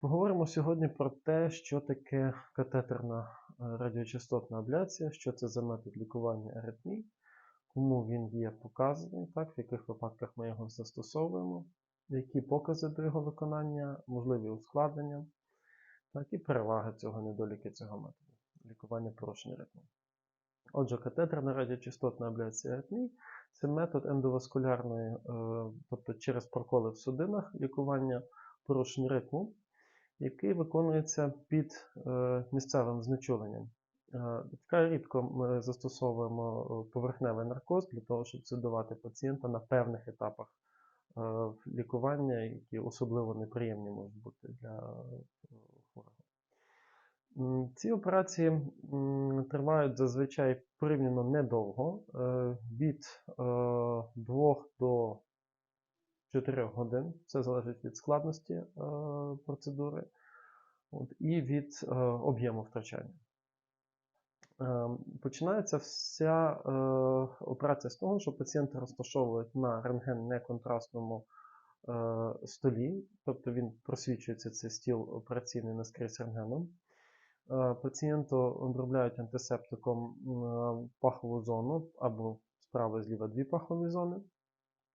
Поговоримо сьогодні про те, що таке катетерна е, радіочастотна абляція, що це за метод лікування аритмій, кому він є показаний, так, в яких випадках ми його застосовуємо, які покази до його виконання, можливі ускладнення, так, і переваги цього недоліки цього методу лікування порушень ритму. Отже, катетерна радіочастотна абляція аритмій це метод ендоваскулярної, е, тобто через проколи в судинах лікування порушень ритму який виконується під е, місцевим знечуленням. Е, Вкрай рідко ми застосовуємо е, поверхневий наркоз для того, щоб sedувати пацієнта на певних етапах е, лікування, які особливо неприємні можуть бути для е, хворого. Ці операції тривають зазвичай порівняно недовго, е, від 2 до 4 годин. Це залежить від складності е, процедури от, і від е, об'єму втрачання. Е, починається вся е, операція з того, що пацієнта розташовують на рентген-неконтрастному е, столі, тобто він просвічується цей стіл операційний наскрізь рентгеном. Е, Пацієнту обробляють антисептиком е, пахову зону або справа зліва дві пахові зони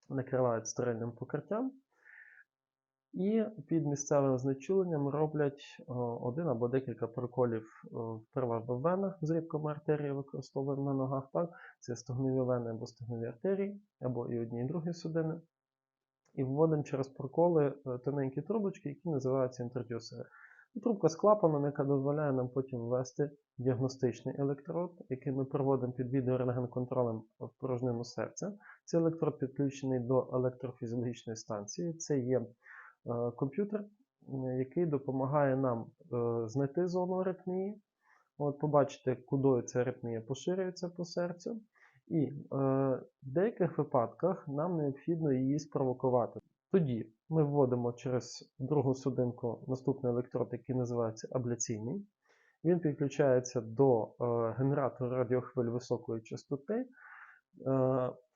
накривають стерильним покриттям. І під місцевим знечуленням роблять один або декілька проколів переважно в венах з рідкими артерії використовуємо на ногах. Так? Це стогнові вени або стогнові артерії, або і одні, і другі судини. І вводимо через проколи е, тоненькі трубочки, які називаються інтродюсери. Трубка з клапаном, яка дозволяє нам потім ввести діагностичний електрод, який ми проводимо під відеорентген-контролем в порожнину серця. Цей електрод підключений до електрофізіологічної станції. Це є е, комп'ютер, який допомагає нам е, знайти зону аритмії, от, побачити, куди ця аритмія поширюється по серцю. І е, в деяких випадках нам необхідно її спровокувати. Тоді ми вводимо через другу судинку наступний електрод, який називається абляційний. Він підключається до е, генератора радіохвиль високої частоти, е,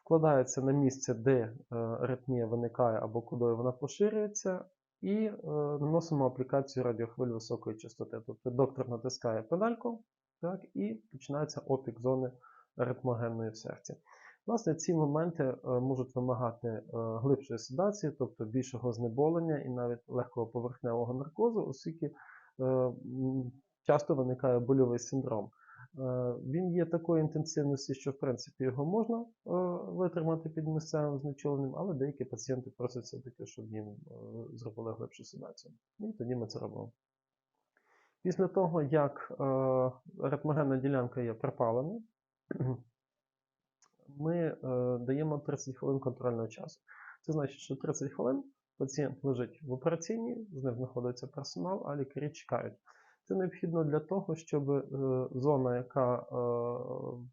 вкладається на місце, де е, аритмія виникає або куди вона поширюється, і наносимо аплікацію радіохвиль високої частоти. Тобто доктор натискає педальку так, і починається опік зони аритмогенної в серці. Власне, ці моменти е, можуть вимагати е, глибшої седації, тобто більшого знеболення і навіть легкого поверхневого наркозу, оскільки е, часто виникає больовий синдром. Він є такої інтенсивності, що в принципі його можна витримати під місцевим знечуленням, але деякі пацієнти просять все-таки, щоб їм зробили глибшу седацію. І тоді ми це робимо. Після того, як ритмогенна ділянка є припалена, ми е, даємо 30 хвилин контрольного часу. Це значить, що 30 хвилин пацієнт лежить в операційній, з ним знаходиться персонал, а лікарі чекають. Це необхідно для того, щоб е, зона, яка, е,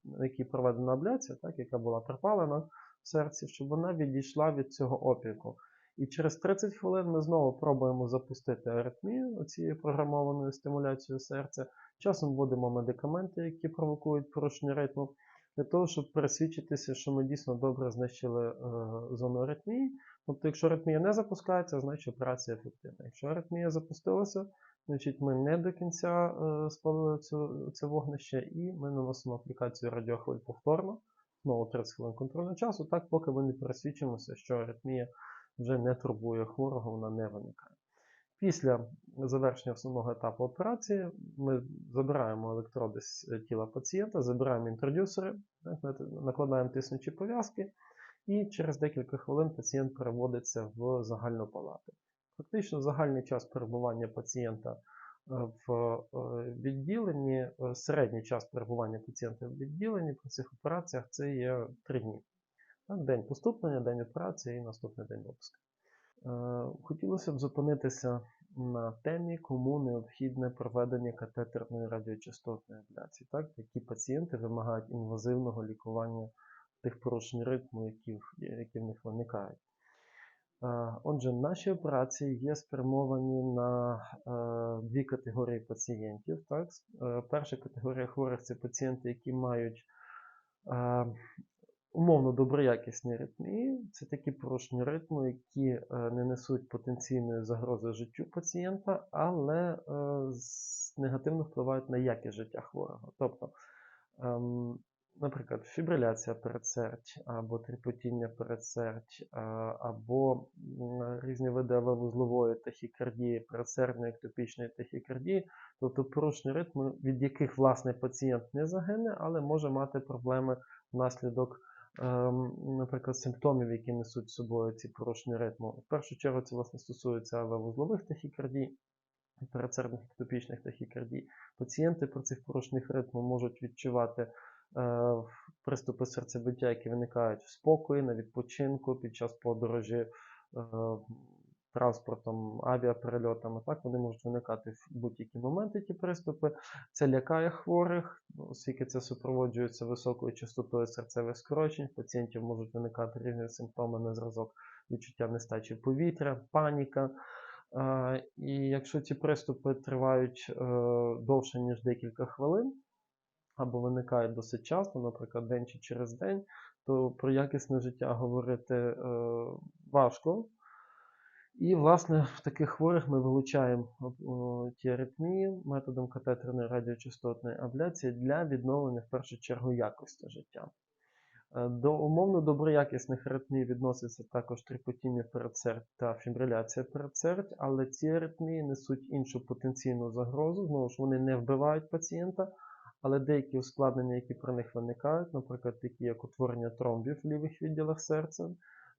на якій проведена абляція, так, яка була припалена в серці, щоб вона відійшла від цього опіку. І через 30 хвилин ми знову пробуємо запустити аритмію цією програмованою стимуляцією серця. Часом вводимо медикаменти, які провокують порушення ритму, для того, щоб пересвідчитися, що ми дійсно добре знищили е, зону аритмії. Тобто, якщо аритмія не запускається, значить операція ефективна. Якщо аритмія запустилася, значить ми не до кінця е, спалили цю, це вогнище, і ми наносимо аплікацію радіохвиль повторно, знову 30 хвилин контрольного часу, так поки ми не пересвідчимося, що аритмія вже не турбує хворого, вона не виникає. Після завершення основного етапу операції ми забираємо електроди з е, тіла пацієнта, забираємо інтродюсери, накладаємо тиснучі пов'язки, і через декілька хвилин пацієнт переводиться в загальну палату. Фактично, загальний час перебування пацієнта е, в е, відділенні, середній час перебування пацієнта в відділенні при цих операціях це є 3 дні. День поступлення, день операції і наступний день випуску. Е, Хотілося б зупинитися на темі, кому необхідне проведення катетерної радіочастотної абляції, так, які пацієнти вимагають інвазивного лікування тих порушень ритму, які, які в них виникають. Е, Отже, наші операції є спрямовані на е, дві категорії пацієнтів. Так? Перша категорія хворих це пацієнти, які мають Умовно доброякісні аритмії це такі порушення ритму, які е, не несуть потенційної загрози життю пацієнта, але е, негативно впливають на якість життя хворого. Тобто, ем, наприклад, фібриляція передсердь, або тріпотіння передсердь, або різні види авевузлової тахікардії, передсердної ектопічної тахікардії, тобто порушення ритму, від яких власне пацієнт не загине, але може мати проблеми внаслідок, наприклад, симптомів, які несуть з собою ці порушення ритму. В першу чергу це власне стосується вузлових тахікардій, передсердних ектопічних тахікардій. Пацієнти при цих порушеннях ритму можуть відчувати е, приступи серцебиття, які виникають в спокої, на відпочинку під час подорожі е, транспортом, авіаперельотами. Так вони можуть виникати в будь-які моменти ті приступи. Це лякає хворих, оскільки це супроводжується високою частотою серцевих скорочень. Пацієнтів можуть виникати різні симптоми на зразок відчуття нестачі повітря, паніка. І якщо ці приступи тривають е, довше, ніж декілька хвилин, або виникають досить часто, наприклад, день чи через день, то про якісне життя говорити е, важко. І, власне, в таких хворих ми вилучаємо ті аритмії методом катетерної радіочастотної абляції для відновлення в першу чергу якості життя. Е, До умовно доброякісних аритмій відноситься також тріпотіння передсердь та фібриляція передсердь, але ці аритмії несуть іншу потенційну загрозу. Знову ж вони не вбивають пацієнта, але деякі ускладнення, які при них виникають, наприклад, такі як утворення тромбів в лівих відділах серця,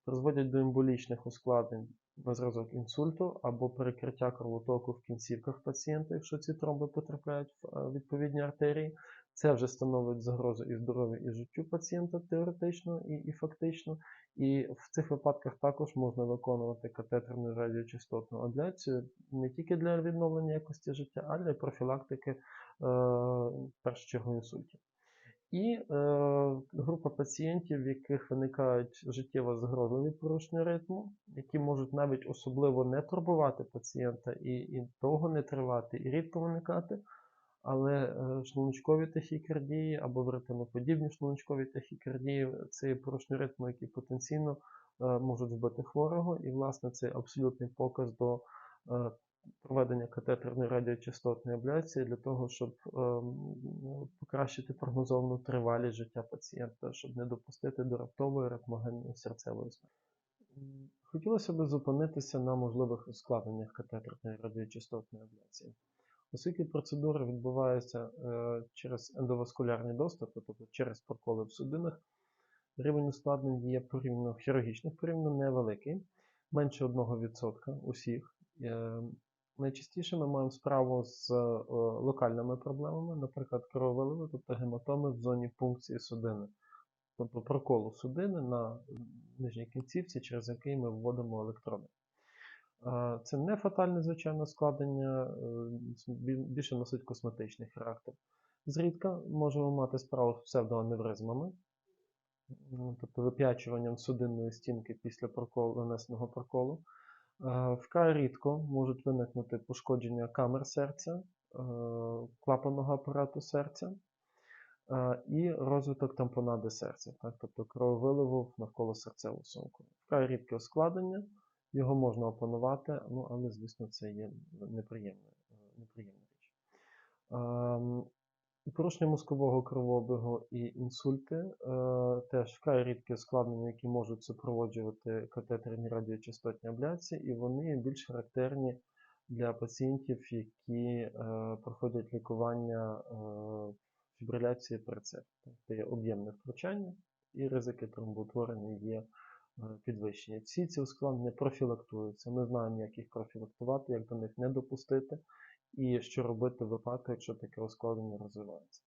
призводять до емболічних ускладнень зразок інсульту або перекриття кровотоку в кінцівках пацієнта, якщо ці тромби потрапляють в е, відповідні артерії. Це вже становить загрозу і здоров'ю, і життю пацієнта теоретично і, і фактично. І в цих випадках також можна виконувати катетерну радіочастотну абляцію не тільки для відновлення якості життя, а для профілактики е, чергу інсультів. І е, група пацієнтів, в яких виникають життєво загрозливі порушення ритму, які можуть навіть особливо не турбувати пацієнта і, і довго не тривати, і рідко виникати. Але е, шлуночкові тахікардії або вретиноподібні шлуночкові тахікардії це порушення ритму, які потенційно е, можуть вбити хворого. І, власне, це абсолютний показ до е, проведення катетерної радіочастотної абляції для того, щоб ем, покращити прогнозовану тривалість життя пацієнта, щоб не допустити до раптової ритмогенної серцевої смерті. Хотілося б зупинитися на можливих ускладненнях катетерної радіочастотної абляції. Оскільки процедура відбувається е, через ендоваскулярні доступи, тобто через проколи в судинах, рівень ускладнень є порівняно хірургічних порівняно невеликий, менше 1% усіх. Найчастіше ми маємо справу з е, локальними проблемами, наприклад, крововиливи, тобто гематоми в зоні пункції судини, тобто проколу судини на нижній кінцівці, через який ми вводимо електроди. Е, Це не фатальне, звичайно, складення, е, більше носить косметичний характер. Зрідка можемо мати справу з псевдоаневризмами, тобто вип'ячуванням судинної стінки після проколу, нанесеного проколу. Е, Вкрай рідко можуть виникнути пошкодження камер серця, е, клапанного апарату серця е, і розвиток тампонади серця, так, тобто крововиливу навколо серцеву сумку. Вкрай рідке ускладнення, його можна опанувати, ну, але, звісно, це є неприємна річ. Ем, Порушення мозкового кровообігу і інсульти е, теж вкрай рідкі ускладнення, які можуть супроводжувати катетерні радіочастотні абляції, і вони більш характерні для пацієнтів, які е, проходять лікування е, фібриляції перцепту. Це є об'ємне втручання і ризики тромбоутворення є е, підвищені. Всі ці ускладнення профілактуються. Ми знаємо, як їх профілактувати, як до них не допустити і що робити в випадку, якщо таке ускладнення розвивається.